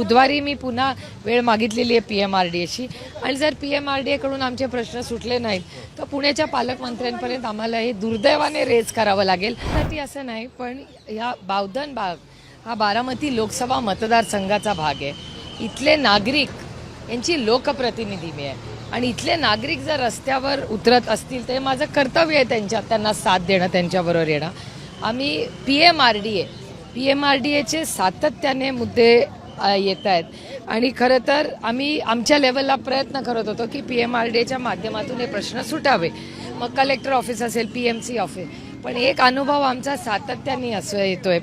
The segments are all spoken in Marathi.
बुधवारी मी पुन्हा वेळ मागितलेली आहे पी एम आर डी एची. आणि जर पी एम आर डी एकडून आमचे प्रश्न सुटले नाहीत तर पुण्याच्या पालकमंत्र्यांपर्यंत आम्हाला हे दुर्दैवाने रेज करावं लागेल. ती असं नाही पण ह्या बावधन भाग हा बारामती लोकसभा मतदारसंघाचा भाग आहे. इथले नागरिक यांची लोकप्रतिनिधी मी आहे. आणि इथले नागरिक जर रस्त्यावर उतरत असतील तर हे माझं कर्तव्य आहे त्यांच्या त्यांना साथ देणं त्यांच्याबरोबर येणं. आम्ही P M R D A P M R D एचे सातत्याने मुद्दे येत आहेत. आणि खरं तर आम्ही आमच्या लेवलला प्रयत्न करत होतो की पी एम आर डी एच्या माध्यमातून हे प्रश्न सुटावे. मग कलेक्टर ऑफिस असेल पी एम सी ऑफिस पण एक अनुभव आमचा सातत्याने असं येतोय.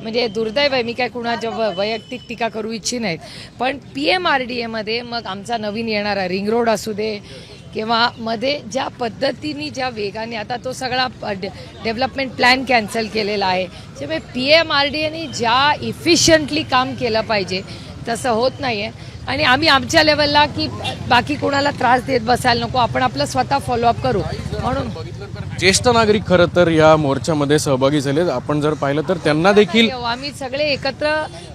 म्हणजे दुर्दैव आहे मी काय कुणाच्या व- वैयक्तिक टीका करू इच्छित नाहीत. पण पी एम आर डी एमध्ये मग आमचा नवीन येणारा रिंग रोड असू दे किंवा मध्ये ज्या पद्धतीने ज्या वेगाने आता तो सगळा डेव्हलपमेंट प्लॅन कॅन्सल केलेला आहे. त्यामुळे पी एम आर डी एने ज्या इफिशियंटली काम केलं पाहिजे तसं होत नाही आहे आणि आम्ही आमच्या लेवलला की बाकी कोणाला त्रास देत बसायला नको आपण आपलं स्वतः फॉलोअप करू. म्हणून ज्येष्ठ नागरिक खरं तर या मोर्चामध्ये सहभागी झाले आपण जर पाहिलं तर त्यांना देखील आम्ही सगळे एकत्र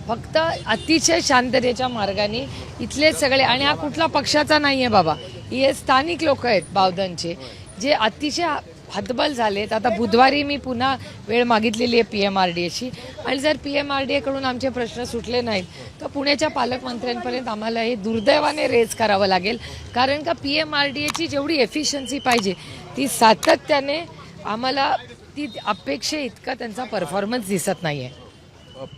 फक्त अतिशय शांततेच्या मार्गाने इथले सगळे आणि हा कुठला पक्षाचा नाही आहे बाबा. हे स्थानिक लोक आहेत बावधनचे जे अतिशय हतबल झालेत. आता बुधवारी मी पुन्हा वेळ मागितलेली आहे पी एम आर डी एची आणि जर पी एम आर डी एकडून आमचे प्रश्न सुटले नाहीत तर पुण्याच्या पालकमंत्र्यांपर्यंत आम्हाला हे दुर्दैवाने रेज करावं लागेल. कारण का पी एम आर डी एची जेवढी एफिशियन्सी पाहिजे ती सातत्याने आम्हाला ती अपेक्षे इतका त्यांचा परफॉर्मन्स दिसत नाही आहे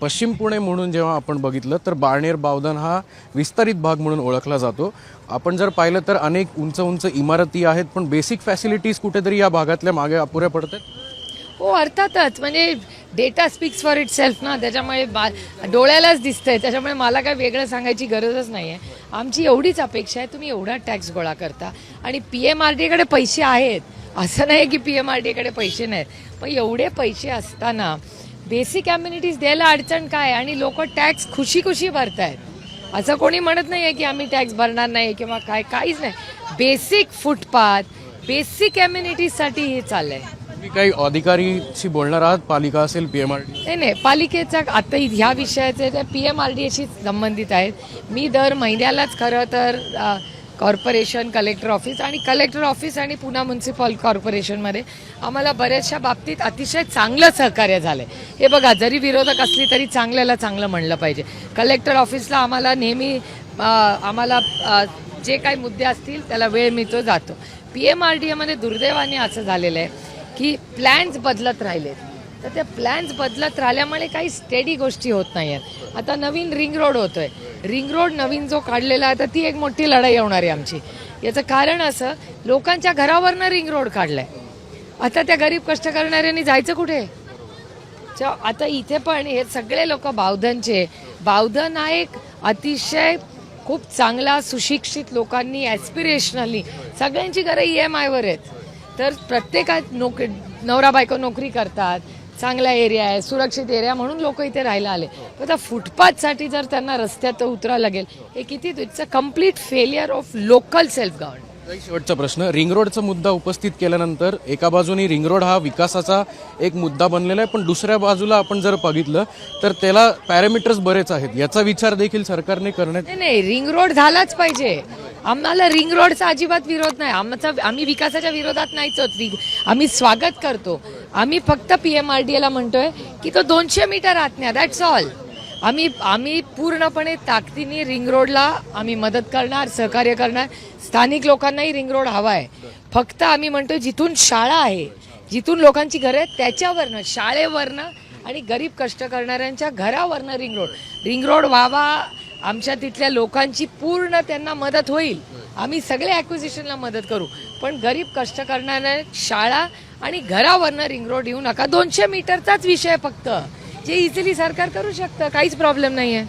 पश्चिम पुणे म्हणून जेव्हा आपण बघितलं तर बाळनेर बावधन हा विस्तारित भाग म्हणून ओळखला जातो. आपण जर पाहिलं तर अनेक उंच उंच इमारती आहेत पण बेसिक फॅसिलिटीज कुठेतरी या भागातल्या मागे अपुऱ्या पडतात? हो अर्थातच. म्हणजे data speaks for itself ना. त्याच्यामुळे बा डोळ्यालाच दिसतंय. त्याच्यामुळे मला काय वेगळं सांगायची गरजच नाही आहे आमची एवढीच अपेक्षा आहे तुम्ही एवढा टॅक्स गोळा करता. आणि पी एम आर डीकडे पैसे आहेत. असं नाही की पी एम आर डीकडे पैसे नाहीत. पण एवढे पैसे असताना बेसिक कम्युनिटीज द्यायला अडचण काय आणि लोक टॅक्स खुशी खुशी भरतायत. असं कोणी म्हणत नाही आहे की आम्ही टॅक्स भरणार नाही किंवा काय काहीच नाही. बेसिक फुटपाथ बेसिक कम्युनिटीजसाठी हे चाललंय. तुम्ही काही अधिकारीशी बोलणार आहात? पालिका असेल पी एम आर डी नाही नाही. पालिकेचा आता ह्या विषयाचे ते पी एम आर डी एशी संबंधित आहेत. मी दर महिन्यालाच खरं तर कॉर्पोरेशन कलेक्टर ऑफिस आणि कलेक्टर ऑफिस आणि पुणा म्युन्सिपल कॉर्पोरेशनमध्ये आम्हाला बऱ्याचशा बाबतीत अतिशय चांगलं सहकार्य झालं आहे हे बघा जरी विरोधक असली तरी चांगल्याला चांगलं म्हणलं पाहिजे. कलेक्टर ऑफिसला आम्हाला नेहमी आम्हाला जे काही मुद्दे असतील त्याला वेळ मिळतो जातो. पी एम आर डी एमध्ये दुर्दैवाने असं झालेलं आहे की प्लॅन्स बदलत राहिलेत. तर ते प्लॅन्स बदलत राहिल्यामुळे काही स्टेडी गोष्टी होत नाही आहेत आता नवीन रिंग रोड होतोय. रिंग रोड नवीन जो काढलेला आहे तर ती एक मोठी लढाई होणार आहे आमची. याचं कारण असं लोकांच्या घरावरनं रिंग रोड काढलाय. आता त्या गरीब कष्ट करणाऱ्यांनी जायचं कुठे? आता इथे पण हे सगळे लोक बावधनचे. बावधन हा एक अतिशय खूप चांगला सुशिक्षित लोकांनी ॲस्पिरेशनली सगळ्यांची घरं ई एम आयवर आहेत. तर प्रत्येकात नोक नवरा बायको नोकरी करतात चांगला एरिया आहे सुरक्षित एरिया म्हणून लोक इथे राहायला आले. पण आता फुटपाथसाठी जर त्यांना रस्त्यात उतरावं लागेल हे किती it's a complete failure of local self government शेवटचा प्रश्न रिंग रोडचा मुद्दा उपस्थित केल्यानंतर एका बाजूने रिंग रोड हा विकासाचा एक मुद्दा बनलेला आहे पण दुसऱ्या बाजूला आपण जर बघितलं तर त्याला पॅरामीटर्स बरेच आहेत. याचा विचार देखील सरकारने करण्यात नाही रिंग रोड झालाच पाहिजे. आम्हाला रिंग रोडचा अजिबात विरोध नाही. आमचा आम्ही विकासाच्या विरोधात नाहीच आम्ही स्वागत करतो. आम्ही फक्त पी एम आर डी एला म्हणतोय की तो दोनशे मीटर आतण्या दॅट्स ऑल आम्ही आम्ही पूर्णपणे ताकदीने रिंग रोडला आम्ही मदत करणार सहकार्य करणार. स्थानिक लोकांनाही रिंग रोड हवा आहे. फक्त आम्ही म्हणतो जिथून शाळा आहे जिथून लोकांची घरं आहेत त्याच्यावरनं शाळेवरनं आणि गरीब कष्ट करणाऱ्यांच्या घरावरनं रिंग रोड रिंग रोड व्हावा आमच्या तिथल्या लोकांची पूर्ण त्यांना मदत होईल. आम्ही सगळे ॲक्विजिशनला मदत करू. पण गरीब कष्ट करणाऱ्या शाळा आणि घरावरनं रिंग रोड येऊ नका. दोनशे मीटरचाच विषय फक्त. जे इझिली सरकार करू शकतं काहीच प्रॉब्लेम नाही आहे